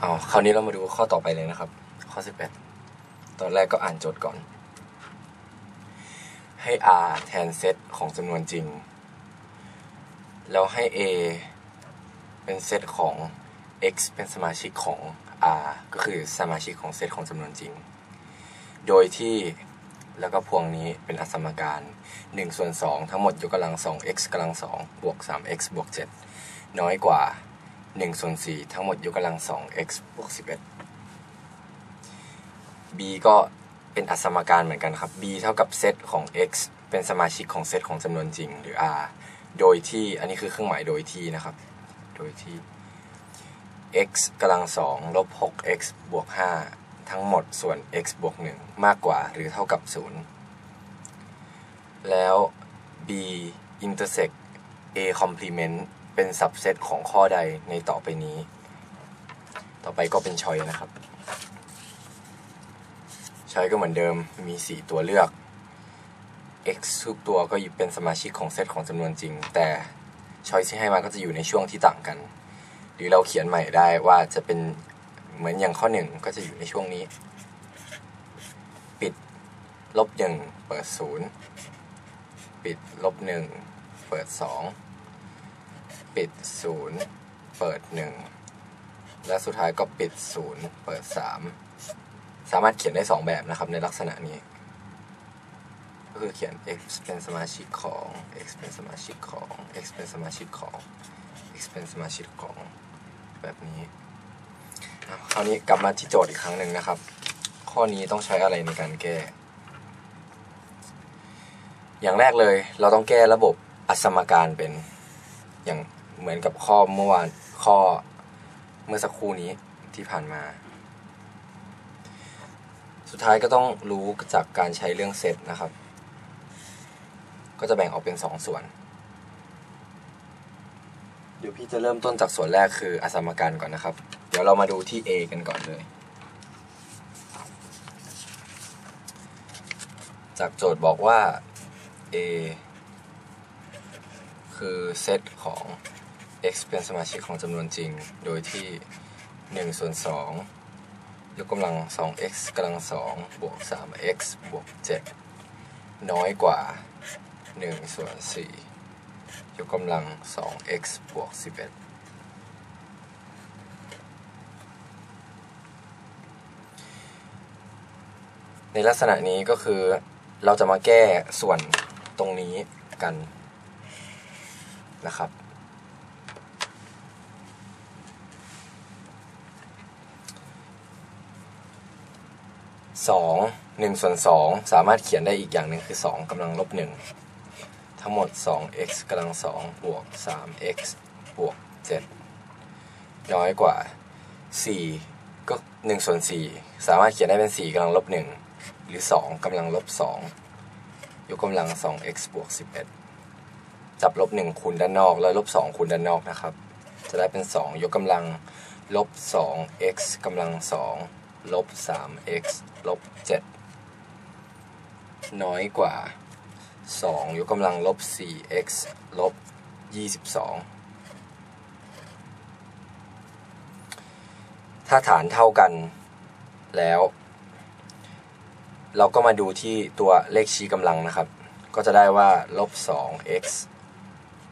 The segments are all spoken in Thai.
เอาคราวนี้เรามาดูข้อต่อไปเลยนะครับ ข้อ 11 ตอนแรกก็อ่านโจทย์ก่อน ให้ r แทนเซตของจำนวนจริง แล้วให้ a เป็นเซตของ x เป็นสมาชิกของ r ก็คือสมาชิกของเซตของจำนวนจริง โดยที่แล้วก็พวงนี้เป็นอสมการ1ส่วน2ทั้งหมดยกกำลัง 2x กำลัง2บวก 3x บวก7น้อยกว่า 1ส่วน4ทั้งหมดยกกำลัง 2x บวก 11 b ก็เป็นอสมการเหมือนกันครับ b เท่ากับเซตของ x เป็นสมาชิกของเซตของจำนวนจริงหรือ r โดยที่อันนี้คือเครื่องหมายโดยที่นะครับ โดยที่ x กำลัง2ลบ 6x บวก 5 ทั้งหมดส่วน x บวก 1 มากกว่าหรือเท่ากับ 0 แล้ว b intersect a complement เป็นสับเซตของข้อใดในต่อไปนี้ ต่อไปก็เป็นชอยนะครับชอยก็เหมือนเดิมมี 4 ตัวเลือก x ทุกตัวก็เป็นสมาชิกของเซตของจำนวนจริง แต่ชอยที่ให้มาก็จะอยู่ในช่วงที่ต่างกัน หรือเราเขียนใหม่ได้ว่าจะเป็นเหมือนอย่างข้อหนึ่งก็จะอยู่ในช่วงนี้ ปิดลบหนึ่งเปิดศูนย์ปิดลบหนึ่งเปิดสอง ปิดศูนย์เปิดหนึ่งและสุดท้ายก็ปิดศูนย์เปิดสามสามารถเขียนได้สองแบบนะครับในลักษณะนี้ ก็คือเขียน x เป็นสมาชิกของ x เป็นสมาชิกของ x เป็นสมาชิกของ x เป็นสมาชิกของแบบนี้คราวนี้กลับมาที่โจทย์อีกครั้งหนึ่งนะครับ ข้อนี้ต้องใช้อะไรในการแก้ อย่างแรกเลยเราต้องแก้ระบบอสมการเป็นอย่าง เหมือนกับข้อเมื่อวานข้อเมื่อสักครู่นี้ที่ผ่านมา สุดท้ายก็ต้องรู้จากการใช้เรื่องเซตนะครับ ก็จะแบ่งออกเป็น 2ส่วน เดี๋ยวพี่จะเริ่มต้นจากส่วนแรกคืออสมการก่อนนะครับ เดี๋ยวเรามาดูที่ A กันก่อนเลย จากโจทย์บอกว่า A คือเซตของ x เป็นสมาชิกของจำนวนจริง โดยที่1ส่วน2ยกกำลัง 2x กำลัง2บวก 3x บวก 7 น้อยกว่า1ส่วน4ยกกำลัง 2x บวก 11 ในลักษณะนี้ก็คือเราจะมาแก้ส่วนตรงนี้กันนะครับ สองหนึ่งส่วนสองสามารถเขียนได้อีกอย่างหนึ่งคือสองกำลังลบหนึ่งทั้งหมด 2x กำลัง2บวก 3x บวก 7 น้อยกว่า 4 ก็1ส่วน4สามารถเขียนได้เป็น 4กำลังลบ1หรือ 2กำลังลบ2ยกกำลัง 2x บวก 11 จับลบ 1 คูณด้านนอก แล้วลบ 2 คูณด้านนอกนะครับ จะได้เป็น 2 ยกกำลังลบ 2x กำลัง2 ลบ 3x ลบ 7 น้อยกว่า 2 ยกกำลังลบ 4x ลบ 22 ถ้าฐานเท่ากันแล้ว เราก็มาดูที่ตัวเลขชี้กำลังนะครับ ก็จะได้ว่าลบ 2x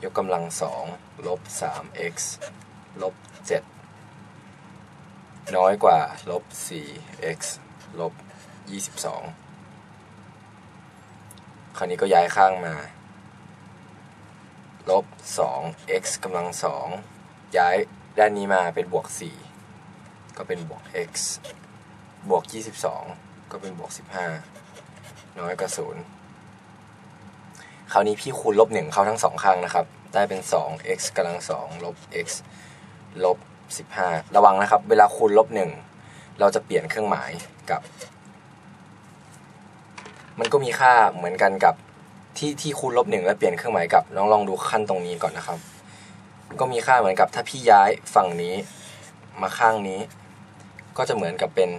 ยกกำลัง 2 ลบ 3x ลบ 7 น้อยกว่าลบ 4x ลบ 22 คราวนี้ก็ย้ายข้างมา ลบ 2 x กำลัง 2 ย้ายด้านนี้มาเป็นบวก 4 ก็เป็นบวก x บวก 22 ก็เป็นบวก 15 น้อยกว่า 0 คราวนี้พี่คูณลบ 1 เข้าทั้งสองข้างนะครับ ได้เป็น 2 x กำลัง 2 ลบ x ลบ 15 ระวังนะครับ เวลาคูณลบ1เราจะเปลี่ยนเครื่องหมายกับ มันก็มีค่าเหมือนกันกับที่ที่คูณลบหนึ่งแล้วเปลี่ยนเครื่องหมายกับลองลองดูขั้นตรงนี้ก่อนนะครับ ก็มีค่าเหมือนกับถ้าพี่ย้ายฝั่งนี้มาข้างนี้ ก็จะเหมือนกับเป็น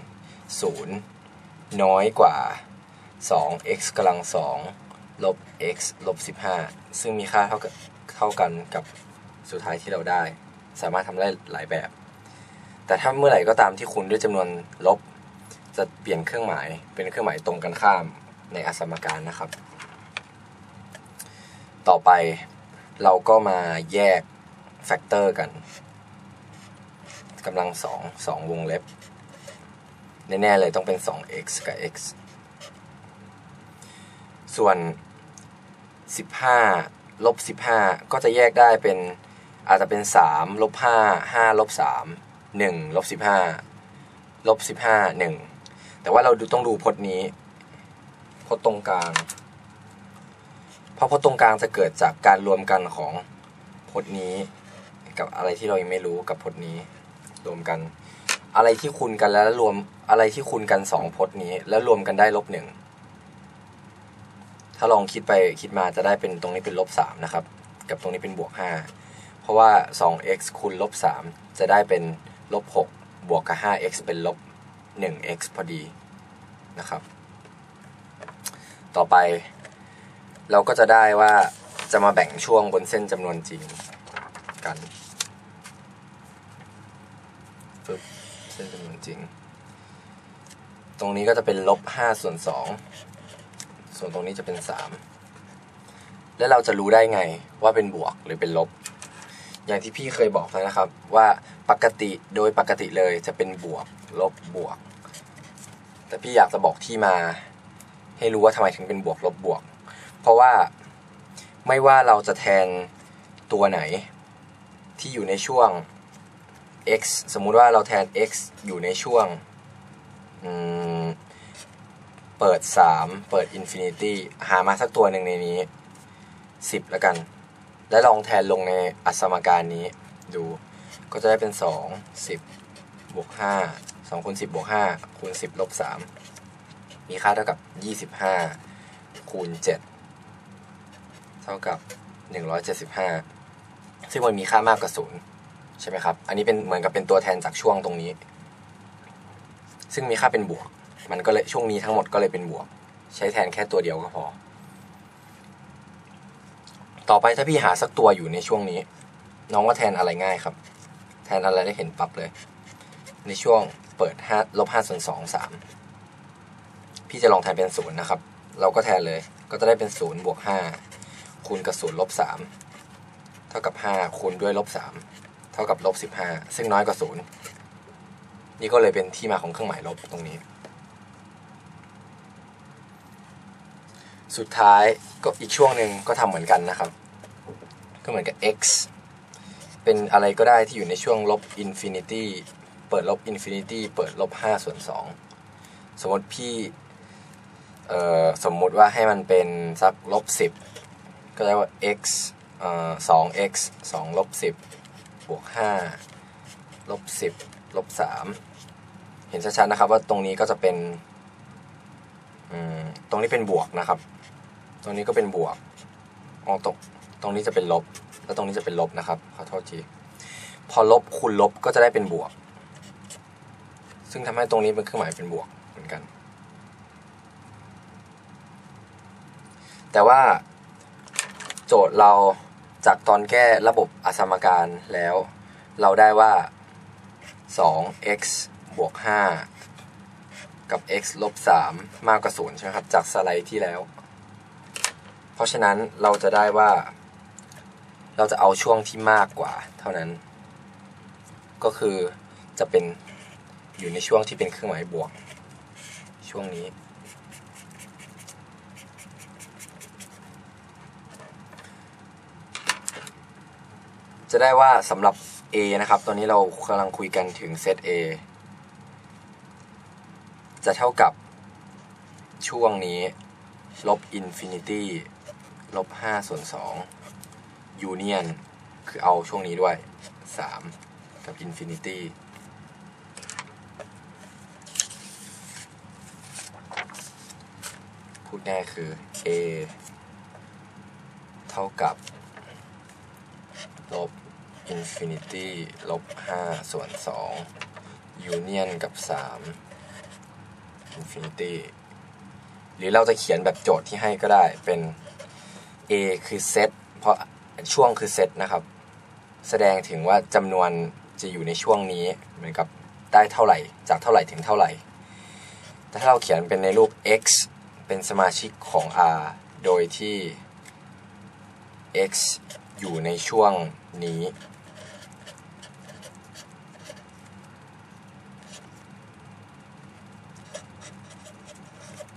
0 น้อยกว่า 2x กำลัง2ลบ x ลบ 15 ซึ่งมีค่าเท่ากับเท่ากันกับสุดท้ายที่เราได้ สามารถทำได้หลายแบบ แต่ถ้าเมื่อไหร่ก็ตามที่คูณด้วยจำนวนลบ จะเปลี่ยนเครื่องหมายเป็นเครื่องหมายตรงกันข้ามในอสมการนะครับ ต่อไปเราก็มาแยกแฟกเตอร์กันกำลังสองสองวงเล็บ แน่ ๆ เลยต้องเป็น 2x กับ x ส่วน 15 ลบ 15 ก็จะแยกได้เป็น อาจจะเป็น3ลบ5 5ลบ3 1ลบ15ลบ15 1 แต่ว่าเราดูต้องดูพจน์นี้พจน์ตรงกลาง เพราะพจน์ตรงกลางจะเกิดจากการรวมกันของพจน์นี้ กับอะไรที่เรายังไม่รู้กับพจน์นี้รวมกัน อะไรที่คูณกันแล้วรวมอะไรที่คูณกันสองพจน์นี้ แล้วรวมกันได้ลบหนึ่งถ้าลองคิดไปคิดมาจะได้เป็นตรงนี้เป็นลบสามนะครับ กับตรงนี้เป็นบวกห้า เพราะว่า 2x คูณลบ 3 จะได้เป็นลบ 6 บวกกับ 5x เป็นลบ 1x พอดีนะครับ ต่อไป เราก็จะได้ว่าจะมาแบ่งช่วงบนเส้นจำนวนจริงกันปึ๊บเส้นจำนวนจริง ตรงนี้ก็จะเป็นลบ 5 ส่วน 2 ส่วนตรงนี้จะเป็น 3 แล้วเราจะรู้ได้ไงว่าเป็นบวกหรือเป็นลบ อย่างที่พี่เคยบอกแล้วนะครับ ว่าปกติโดยปกติเลยจะเป็นบวก ลบบวก แต่พี่อยากจะบอกที่มา ให้รู้ว่าทำไมถึงเป็นบวกลบบวก เพราะว่าไม่ว่าเราจะแทนตัวไหน ที่อยู่ในช่วง x สมมุติว่าเราแทน x อยู่ในช่วงเปิด 3 เปิด infinity หามาสักตัวหนึ่งในนี้ 10 แล้วกัน และลองแทนลงในอัสมการนี้ดู ก็จะได้เป็น 2 10บวก5 2คูณ10บวก5คูณ10ลบ3มีค่าเท่ากับ 25คูณ7เท่ากับ 175 ซึ่งมันมีค่ามากกว่า0ใช่ไหมครับ อันนี้เป็นเหมือนกับเป็นตัวแทนจากช่วงตรงนี้ ซึ่งมีค่าเป็นบวก มันก็เลยช่วงนี้ทั้งหมดก็เลยเป็นบวก ใช้แทนแค่ตัวเดียวก็พอ ต่อไปถ้าพี่หาสักตัวอยู่ในช่วงนี้ น้องว่าแทนอะไรง่ายครับ แทนอะไรได้เห็นปั๊บเลย ในช่วงเปิดห้าลบห้าส่วนสองสามพี่จะลองแทนเป็นศูนย์นะครับ เราก็แทนเลยก็จะได้เป็นศูนย์บวกห้าคูณกับศูนย์ลบสามเท่ากับห้าคูณด้วยลบสามเท่ากับลบสิบห้าซึ่งน้อยกว่าศูนย์นี่ก็เลยเป็นที่มาของเครื่องหมายลบตรงนี้ สุดท้ายก็อีกช่วงหนึ่งก็ทำเหมือนกันนะครับ ก็เหมือนกับ x เป็นอะไรก็ได้ที่อยู่ในช่วงลบอินฟินิตี้เปิดลบอินฟินิตี้เปิดลบห้าส่วนสองสมมติพี่สมมุติว่าให้มันเป็นสักลบสิบก็ได้ว่า x ออสอง x สองลบสิบบวกห้าลบสิบลบสามเห็นชัดๆนะครับว่าตรงนี้ก็จะเป็น ตรงนี้เป็นบวกนะครับ ตรงนี้ก็เป็นบวกอ๋อตรงตรงนี้จะเป็นลบ แล้วตรงนี้จะเป็นลบนะครับ ขอโทษที พอลบคูณลบก็จะได้เป็นบวก ซึ่งทำให้ตรงนี้เป็นเครื่องหมายเป็นบวกเหมือนกัน แต่ว่าโจทย์เราจากตอนแก้ระบบอสมการแล้ว เราได้ว่า 2x บวก 5 กับ x ลบ 3 มากกว่า 0 ใช่ไหมครับ จากสไลด์ที่แล้ว เพราะฉะนั้นเราจะได้ว่า เราจะเอาช่วงที่มากกว่า เท่านั้น ก็คือจะเป็นอยู่ในช่วงที่เป็นเครื่องหมายบวก ช่วงนี้จะได้ว่าสำหรับ A นะครับ ตอนนี้เรากำลังคุยกันถึงเซต A จะเท่ากับช่วงนี้ ลบอินฟินิตี้ ลบ5ส่วน2ยูเนียนคือเอาช่วงนี้ด้วย3กับอินฟินิตี้พูดง่ายคือ A เท่ากับลบอินฟินิตี้ลบ5ส่วน2ยูเนียนกับ3อินฟินิตี้หรือเราจะเขียนแบบโจทย์ที่ให้ก็ได้เป็น A คือเซตเพราะช่วงคือเซตนะครับ แสดงถึงว่าจำนวนจะอยู่ในช่วงนี้เหมือนกับได้เท่าไหร่ จากเท่าไหร่ถึงเท่าไหร่ แต่ถ้าเราเขียนเป็นในรูป x เป็นสมาชิกของ r โดยที่ x อยู่ในช่วงนี้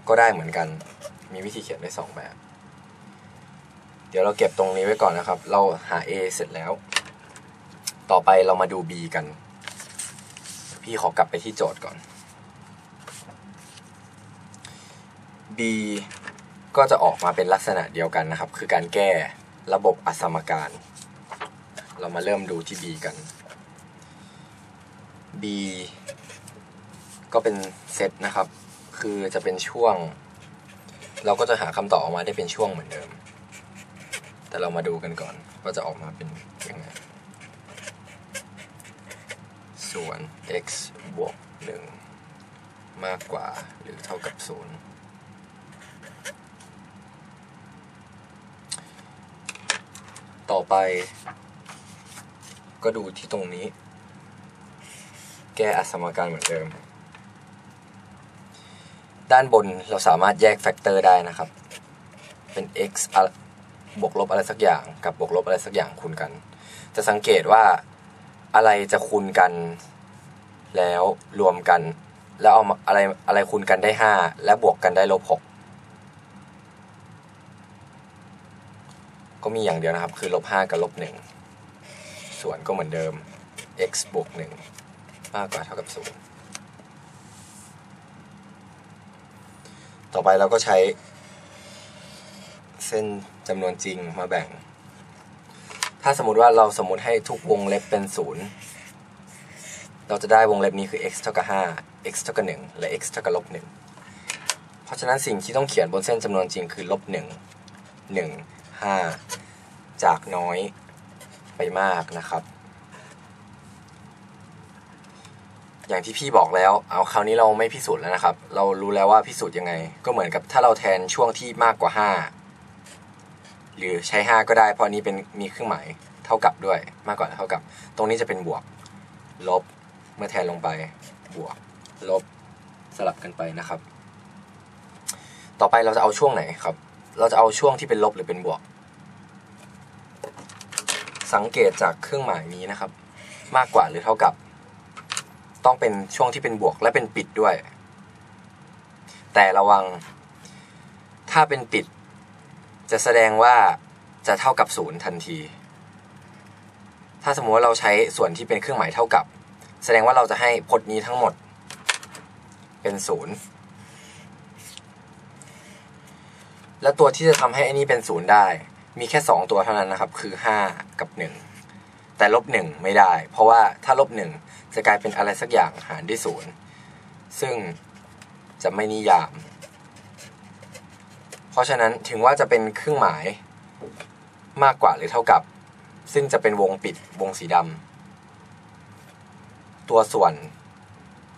ก็ได้เหมือนกัน มีวิธีเขียนได้สองแบบ เดี๋ยวเราเก็บตรงนี้ไว้ก่อนนะครับ เราหา a เสร็จแล้ว ต่อไปเรามาดู b กัน พี่ขอกลับไปที่โจทย์ก่อน b ก็จะออกมาเป็นลักษณะเดียวกันนะครับ คือการแก้ระบบอสมการ เรามาเริ่มดูที่ b กัน b ก็เป็นเซตนะครับ คือจะเป็นช่วง เราก็จะหาคำตอบออกมาได้เป็นช่วงเหมือนเดิม เรามาดูกันก่อนว่าจะออกมาเป็นยังไง ส่วน x บวก1มากกว่าหรือเท่ากับ 0 ต่อไป ก็ดูที่ตรงนี้ แก้อสมการเหมือนเดิม ด้านบนเราสามารถแยกแฟกเตอร์ได้นะครับ เป็น x บวกลบอะไรสักอย่าง กับบวกลบอะไรสักอย่างคูณกัน จะสังเกตว่าอะไรจะคูณกัน แล้วรวมกัน แล้วเอามาอะไรอะไรคูณกันได้5และบวกกันได้ลบ6ก็มีอย่างเดียวนะครับ คือลบ5กับลบ1ส่วนก็เหมือนเดิม x บวก1มากกว่าเท่ากับ0ต่อไปเราก็ใช้เส้น จำนวนจริงมาแบ่ง ถ้าสมมติว่าเราสมมติให้ทุกวงเล็บเป็น 0 เราจะได้วงเล็บนี้คือ x เท่ากับ5 x เท่ากับ1และ x เท่ากับลบ1เพราะฉะนั้นสิ่งที่ต้องเขียนบนเส้นจำนวนจริงคือลบ1 1 5 จากน้อยไปมากนะครับ อย่างที่พี่บอกแล้ว เอาคราวนี้เราไม่พิสูจน์แล้วนะครับ เรารู้แล้วว่าพิสูจน์ยังไง ก็เหมือนกับถ้าเราแทนช่วงที่มากกว่า 5 หรือใช้ 5 ก็ได้ เพราะนี้เป็นมีเครื่องหมายเท่ากับด้วยมากกว่าเท่ากับ ตรงนี้จะเป็นบวก ลบเมื่อแทนลงไปบวก ลบสลับกันไปนะครับ ต่อไปเราจะเอาช่วงไหนครับ เราจะเอาช่วงที่เป็นลบหรือเป็นบวก สังเกตจากเครื่องหมายนี้นะครับ มากกว่าหรือเท่ากับ ต้องเป็นช่วงที่เป็นบวกและเป็นปิดด้วย แต่ระวัง ถ้าเป็นปิด จะแสดงว่าจะเท่ากับศูนย์ทันที ถ้าสมมติว่าเราใช้ส่วนที่เป็นเครื่องหมายเท่ากับ แสดงว่าเราจะให้พจน์นี้ทั้งหมด เป็นศูนย์และตัวที่จะทำให้อันนี้เป็นศูนย์ได้ มีแค่ 2 ตัวเท่านั้นนะครับ คือ 5 กับ 1 แต่ลบ1ไม่ได้ เพราะว่าถ้าลบ1จะกลายเป็นอะไรสักอย่างหารด้วยศูนย์ซึ่งจะไม่นิยาม ราะฉะนั้นถึงว่าจะเป็นเครื่องหมายมากกว่าหรือเท่ากับ ซึ่งจะเป็นวงปิดวงสีดำตัวส่วน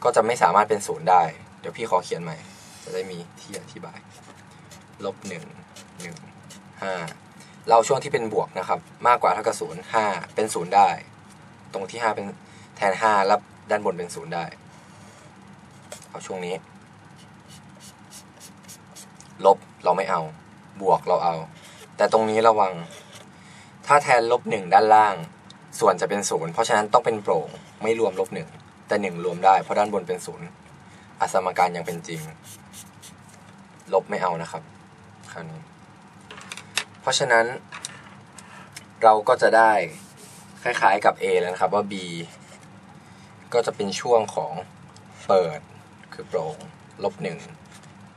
ก็จะไม่สามารถเป็นศูนย์ได้ เดี๋ยวพี่ขอเขียนใหม่ จะได้มีที่อธิบาย ลบหนึ่งหนึ่งห้าเราช่วงที่เป็นบวกนะครับ มากกว่าเท่ากับศูนย์ห้าเป็นศูนย์ได้ ตรงที่ห้าเป็นแทนห้าแล้วด้านบนเป็นศูนย์ได้ เอาช่วงนี้ ลบ เราไม่เอา บวกเราเอา แต่ตรงนี้ระวัง ถ้าแทนลบหนึ่งด้านล่าง ส่วนจะเป็นศูนย์เพราะฉะนั้นต้องเป็นโปร่งไม่รวมลบหนึ่งแต่หนึ่งรวมได้เพราะด้านบนเป็นศูนย์อสมการยังเป็นจริง ลบไม่เอานะครับคราวนี้เพราะฉะนั้น เราก็จะได้คล้ายๆกับ A แล้วนะครับว่า B ก็จะเป็นช่วงของเปิดคือโปร่งลบหนึ่ง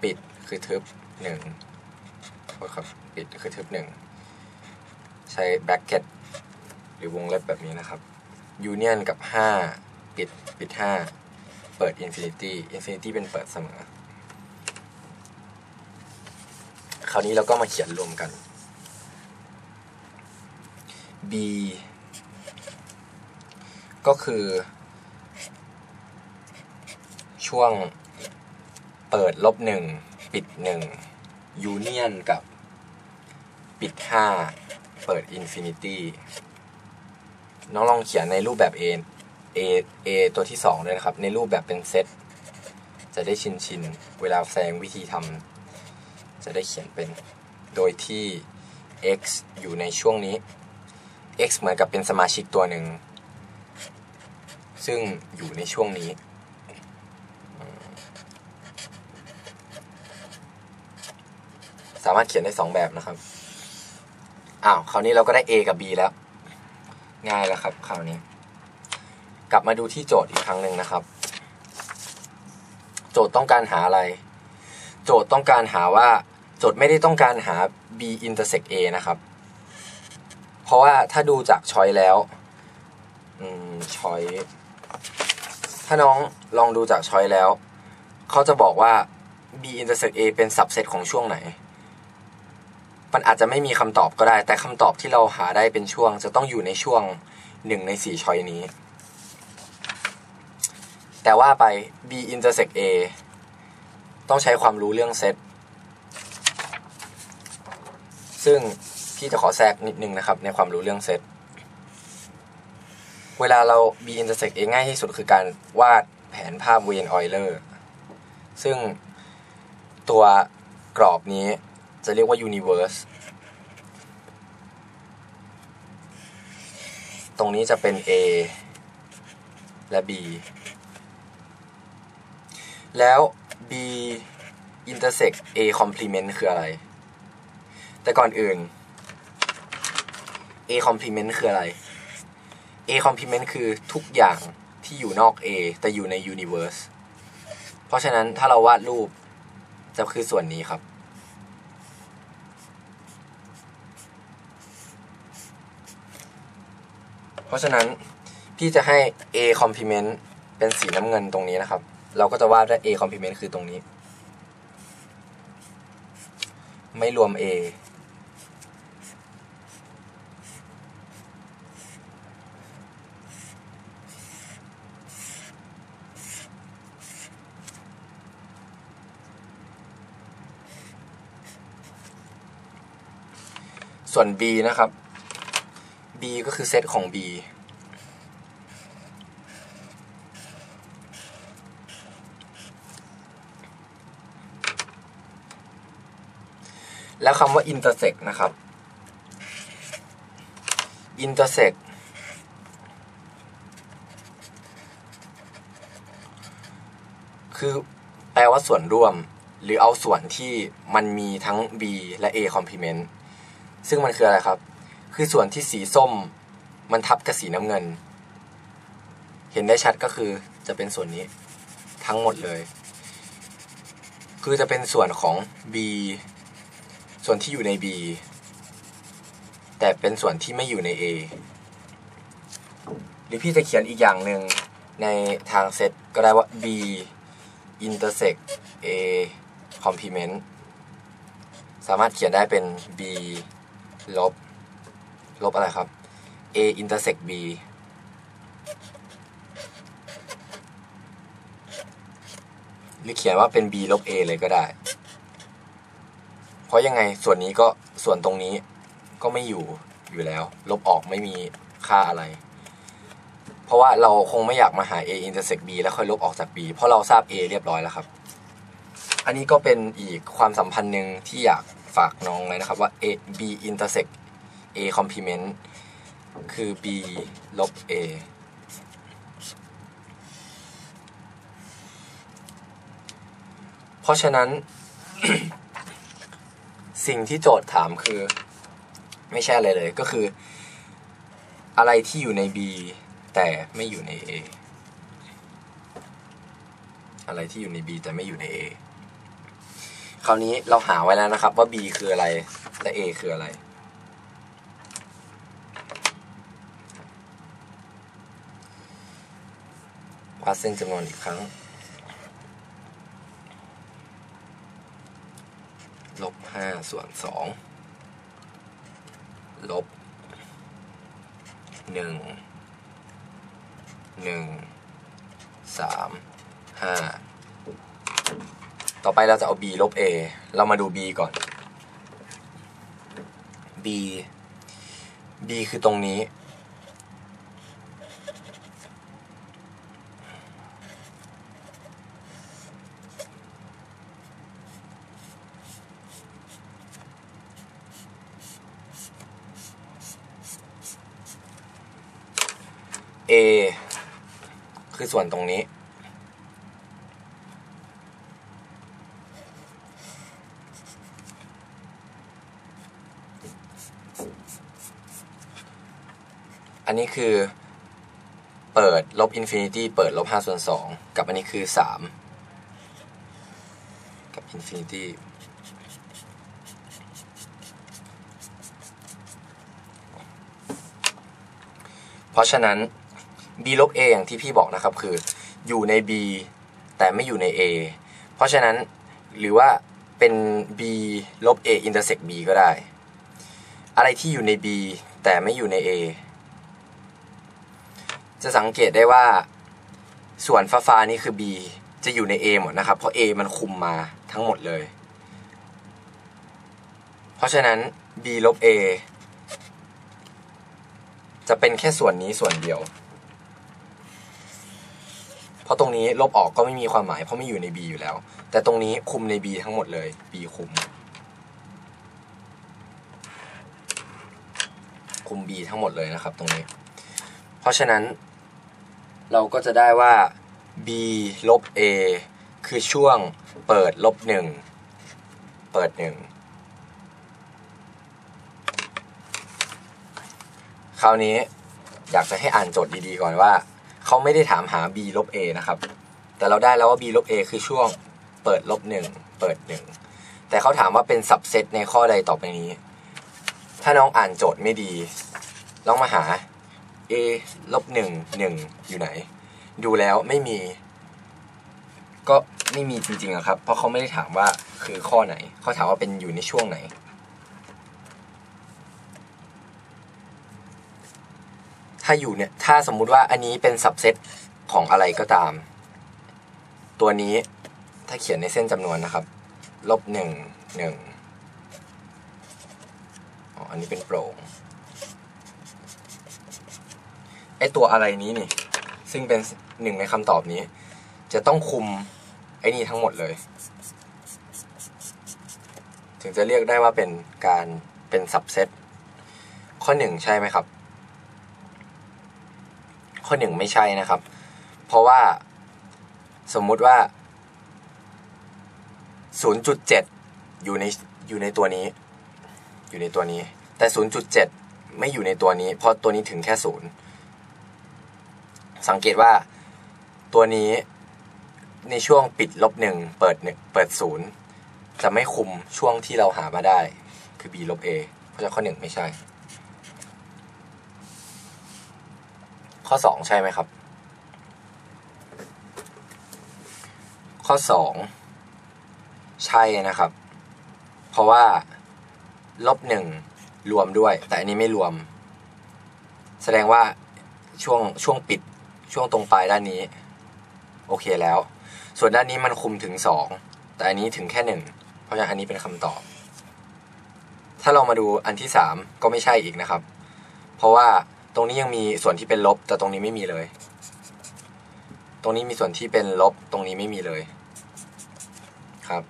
ปิดคือทึบ หนึ่งโทษครับปิดคือทึบหนึ่งใช้แบ c เก็ตหรือวงเล็บแบบนี้นะครับยูเนียนกับ 5 ปิดปิด 5 เปิดอินฟินิตี้อินฟินิตี้เป็นเปิดเสมอ คราวนี้เราก็มาเขียนรวมกัน B ก็คือ ช่วงเปิดลบหนึ่ง ปิดหนึ่งยูเนียนกับปิดห้าเปิดอินฟินิตี้น้องลองเขียนในรูปแบบ A a a ตัวที่สองด้วยนะครับ ในรูปแบบเป็นเซตจะได้ชินชินเวลาแสดงวิธีทำจะได้เขียนเป็นโดยที่ x อยู่ในช่วงนี้ x เหมือนกับเป็นสมาชิกตัวหนึ่ง ซึ่งอยู่ในช่วงนี้ามารถเขียนได้สองแบบนะครับ อ้าว คราวนี้เราก็ได้ A กับ B แล้ว ง่ายแล้วครับ คราวนี้ กลับมาดูที่โจทย์อีกครั้งหนึ่งนะครับ โจทย์ต้องการหาอะไร โจทย์ต้องการหาว่า โจทย์ไม่ได้ต้องการหา B intersect A นะครับ เพราะว่าถ้าดูจากชอยแล้วอืมชอยถ้าน้องลองดูจากชอยแล้ว เขาจะบอกว่า B intersect A เป็น subset ของช่วงไหน มันอาจจะไม่มีคำตอบก็ได้ แต่คำตอบที่เราหาได้เป็นช่วง จะต้องอยู่ในช่วงหนึ่งในสี่ช้อยนี้ แต่ว่าไป B intersect A ต้องใช้ความรู้เรื่องเซตซึ่งพี่จะขอแทรกนิดนึงนะครับ ในความรู้เรื่องเซตเวลาเรา B intersect A ง่ายที่สุดคือการวาดแผนภาพเวนออยเลอร์ซึ่งตัวกรอบนี้ จะเรียกว่า universe ตรงนี้จะเป็น A และ B แล้ว B intersect A complement คืออะไร แต่ก่อนอื่น A complement คืออะไร A complement คือทุกอย่างที่อยู่นอก A แต่อยู่ใน universe เพราะฉะนั้นถ้าเราวาดรูป จะคือส่วนนี้ครับ เพ ราะฉะนั้นพี่จะให้ A complement เป็นสีน้ำเงินตรงนี้นะครับ เราก็จะวาดได้ A complement คือตรงนี้ ไม่รวม A ส่วน B นะครับ B ก็คือเซตของ B แล้วคำว่า intersect นะครับ intersect คือแปลว่าส่วนร่วม หรือเอาส่วนที่มันมีทั้ง B และ A complement ซึ่งมันคืออะไรครับ คือส่วนที่สีส้มมันทับกับสีน้ำเงิน เห็นได้ชัดก็คือจะเป็นส่วนนี้ทั้งหมดเลย คือจะเป็นส่วนของ B ส่วนที่อยู่ใน B แต่เป็นส่วนที่ไม่อยู่ใน A หรือพี่จะเขียนอีกอย่างหนึ่งในทางเซตก็ได้ว่า B intersect A complement สามารถเขียนได้เป็น B ลบ ลบอะไรครับ A intersect B หรือเขียนว่าเป็น B ลบ A เลยก็ได้ เพราะยังไงส่วนนี้ก็ส่วนตรงนี้ก็ไม่อยู่อยู่แล้ว ลบออกไม่มีค่าอะไร เพราะว่าเราคงไม่อยากมาหา A intersect B แล้วค่อยลบออกจาก B เพราะเราทราบ A เรียบร้อยแล้วครับ อันนี้ก็เป็นอีกความสัมพันธ์หนึ่งที่อยากฝากน้องเลยนะครับว่า A B intersect A complement คือ B ลบ A เพราะฉะนั้น สิ่งที่โจทย์ถามคือ ไม่ใช่อะไรเลยก็คือ อะไรที่อยู่ใน B แต่ไม่อยู่ใน A อะไรที่อยู่ใน B แต่ไม่อยู่ใน A คราวนี้เราหาไว้แล้วนะครับว่า B คืออะไรและ A คืออะไร วาดเส้นจำนวนอีกครั้ง ลบห้าส่วนสองลบหนึ่งหนึ่งสามห้าต่อไปเราจะเอา b ลบ a เรามาดู b ก่อน b b คือตรงนี้ a คือส่วนตรงนี้ อันนี้คือเปิดลบอินฟินิตี้เปิดลบ5ส่วน2กับอันนี้คือ3กับอินฟินิตี้เพราะฉะนั้น b ลบ a อย่างที่พี่บอกนะครับคืออยู่ใน b แต่ไม่อยู่ใน a เพราะฉะนั้นหรือว่าเป็น b ลบ a intersect b ก็ได้ อะไรที่อยู่ใน b แต่ไม่อยู่ใน a จะสังเกตได้ว่า ส่วนฟ้าฟ้านี่คือ b จะอยู่ใน a หมดนะครับ เพราะ a มันคุมมาทั้งหมดเลย เพราะฉะนั้น b ลบ a จะเป็นแค่ส่วนนี้ส่วนเดียว เพราะตรงนี้ลบออกก็ไม่มีความหมายเพราะไม่อยู่ใน b อยู่แล้ว แต่ตรงนี้คุมใน b ทั้งหมดเลย b คุม คุม b ทั้งหมดเลยนะครับตรงนี้ เพราะฉะนั้น เราก็จะได้ว่า b ลบ a คือช่วงเปิดลบหนึ่งเปิดหนึ่งคราวนี้อยากจะให้อ่านโจทย์ดีๆ ก่อนว่า เขาไม่ได้ถามหา b ลบ a นะครับ แต่เราได้แล้วว่า b ลบ a คือช่วงเปิดลบหนึ่งเปิดหนึ่งแต่เขาถามว่าเป็นสับเซตในข้อใดต่อไปนี้ ถ้าน้องอ่านโจทย์ไม่ดีลองมาหา a ลบหนึ่งหนึ่งอยู่ไหน ดูแล้วไม่มี ก็ไม่มีจริงๆอะครับ เพราะเขาไม่ได้ถามว่าคือข้อไหน เขาถามว่าเป็นอยู่ในช่วงไหน ถ้าอยู่เนี่ย ถ้าสมมุติว่าอันนี้เป็นสับเซตของอะไรก็ตาม ตัวนี้ถ้าเขียนในเส้นจำนวนนะครับ ลบหนึ่งหนึ่ง อันนี้เป็นโปร่งไอตัวอะไรนี้นี่ ซึ่งเป็นหนึ่งในคำตอบนี้ จะต้องคุมไอ้นี่ทั้งหมดเลย ถึงจะเรียกได้ว่าเป็นการเป็นสับเซตข้อหนึ่งใช่ไหมครับ ข้อหนึ่งไม่ใช่นะครับ เพราะว่าสมมุติว่า 0.7 อยู่ในอยู่ในตัวนี้ อยู่ในตัวนี้ แต่ 0.7 ไม่อยู่ในตัวนี้ เพราะตัวนี้ถึงแค่ศูนย์สังเกตว่าตัวนี้ในช่วงปิดลบหนึ่งเปิดเปิดศูนย์จะไม่คุมช่วงที่เราหามาได้ คือ b ลบ a เพราะฉะนั้นข้อหนึ่งไม่ใช่ ข้อสองใช่ไหมครับ ข้อสองใช่นะครับ เพราะว่า ลบหนึ่งรวมด้วย แต่อันนี้ไม่รวม แสดงว่าช่วงช่วงปิดช่วงตรงปลายด้านนี้ โอเคแล้ว ส่วนด้านนี้มันคุมถึงสองแต่อันนี้ถึงแค่หนึ่งเพราะฉะนั้นอันนี้เป็นคำตอบ ถ้าเรามาดูอันที่สามก็ไม่ใช่อีกนะครับ เพราะว่าตรงนี้ยังมีส่วนที่เป็นลบ แต่ตรงนี้ไม่มีเลย ตรงนี้มีส่วนที่เป็นลบ ตรงนี้ไม่มีเลยครับ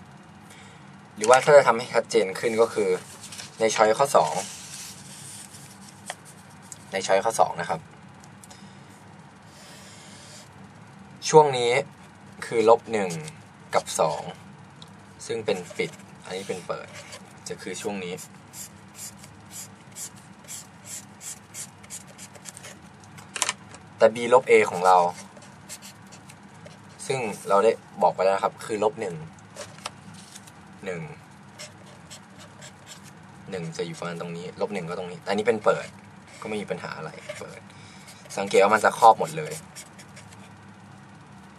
หรือว่าถ้าจะทำให้ชัดเจนขึ้นก็คือ ในช้อยข้อสองในช้อยข้อสองนะครับ ช่วงนี้คือลบหนึ่งกับสองซึ่งเป็นปิด อันนี้เป็นเปิด จะคือช่วงนี้ แต่ b ลบ a ของเรา ซึ่งเราได้บอกไปแล้วครับ คือลบหนึ่งหนึ่ง หนึ่งจะอยู่ประมาณตรงนี้ลบหนึ่งก็ตรงนี้ อันนี้เป็นเปิดก็ไม่มีปัญหาอะไรเปิด สังเกตว่ามันจะครอบหมดเลย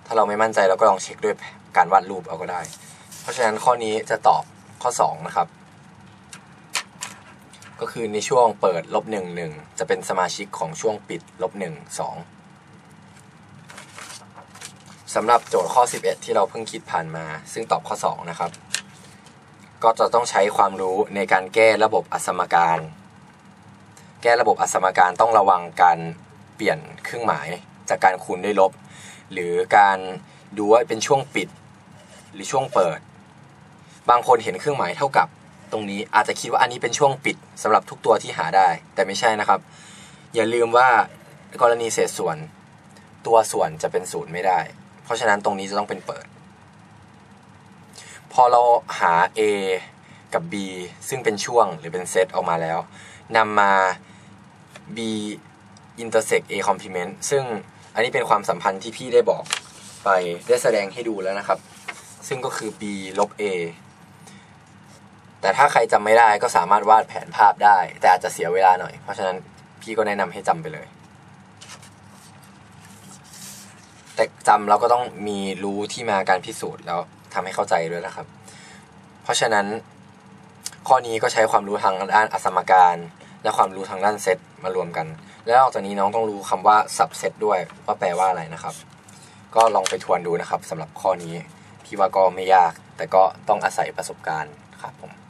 ถ้าเราไม่มั่นใจเราก็ลองเช็คด้วยการวาดรูปเอาก็ได้ เพราะฉะนั้นข้อนี้จะตอบข้อ 2 นะครับ ก็คือในช่วงเปิดลบหนึ่งหนึ่งจะเป็นสมาชิกของช่วงปิดลบหนึ่งสองสำหรับโจทย์ข้อ 11 ที่เราเพิ่งคิดผ่านมา ซึ่งตอบข้อ 2 นะครับ ก็จะต้องใช้ความรู้ในการแก้ระบบอสมการ แก้ระบบอสมการต้องระวังการเปลี่ยนเครื่องหมายจากการคูณด้วยลบ หรือการดูว่าเป็นช่วงปิดหรือช่วงเปิด บางคนเห็นเครื่องหมายเท่ากับตรงนี้อาจจะคิดว่าอันนี้เป็นช่วงปิดสำหรับทุกตัวที่หาได้ แต่ไม่ใช่นะครับ อย่าลืมว่ากรณีเศษส่วน ตัวส่วนจะเป็นศูนย์ไม่ได้ เพราะฉะนั้นตรงนี้จะต้องเป็นเปิด พอเราหา A กับ B ซึ่งเป็นช่วงหรือเป็นเซตออกมาแล้วนำมา B intersect A complement ซึ่งอันนี้เป็นความสัมพันธ์ที่พี่ได้บอกไปได้แสดงให้ดูแล้วนะครับ ซึ่งก็คือ B ลบ A แต่ถ้าใครจำไม่ได้ก็สามารถวาดแผนภาพได้ แต่อาจจะเสียเวลาหน่อย เพราะฉะนั้นพี่ก็แนะนำให้จำไปเลย แต่จำเราก็ต้องมีรู้ที่มาการพิสูจน์แล้ว ทำให้เข้าใจด้วยนะครับ เพราะฉะนั้น ข้อนี้ก็ใช้ความรู้ทางด้านอสมการ และความรู้ทางด้านเซตมารวมกัน แล้วนอกจากนี้น้องต้องรู้คำว่าสับเซตด้วยว่าแปลว่าอะไรนะครับ ก็ลองไปทวนดูนะครับสำหรับข้อนี้พี่ว่าก็ไม่ยาก แต่ก็ต้องอาศัยประสบการณ์ครับผม